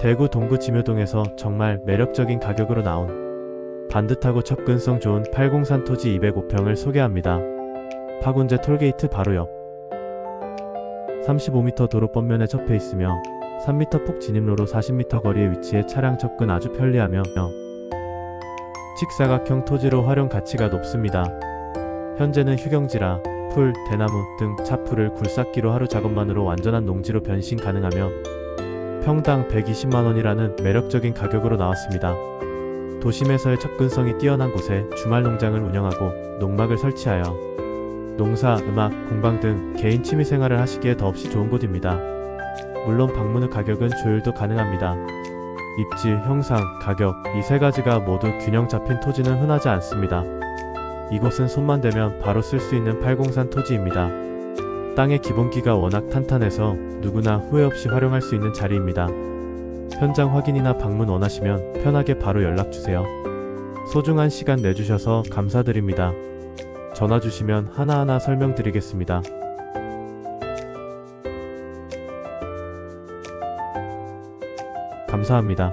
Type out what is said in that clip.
대구 동구 지묘동에서 정말 매력적인 가격으로 나온 반듯하고 접근성 좋은 803 토지 205평을 소개합니다. 파군제 톨게이트 바로 옆 35m 도로 뻔면에 접해 있으며 3m 폭 진입로로 40m 거리에 위치해 차량 접근 아주 편리하며 직사각형 토지로 활용 가치가 높습니다. 현재는 휴경지라 풀, 대나무 등 차풀을 굴삭기로 하루 작업만으로 완전한 농지로 변신 가능하며 평당 120만원이라는 매력적인 가격으로 나왔습니다. 도심에서의 접근성이 뛰어난 곳에 주말 농장을 운영하고 농막을 설치하여 농사, 음악, 공방 등 개인 취미 생활을 하시기에 더없이 좋은 곳입니다. 물론 방문 후 가격은 조율도 가능합니다. 입지, 형상, 가격 이 세 가지가 모두 균형 잡힌 토지는 흔하지 않습니다. 이곳은 손만 대면 바로 쓸 수 있는 803 토지입니다. 땅의 기본기가 워낙 탄탄해서 누구나 후회 없이 활용할 수 있는 자리입니다. 현장 확인이나 방문 원하시면 편하게 바로 연락주세요. 소중한 시간 내주셔서 감사드립니다. 전화 주시면 하나하나 설명드리겠습니다. 감사합니다.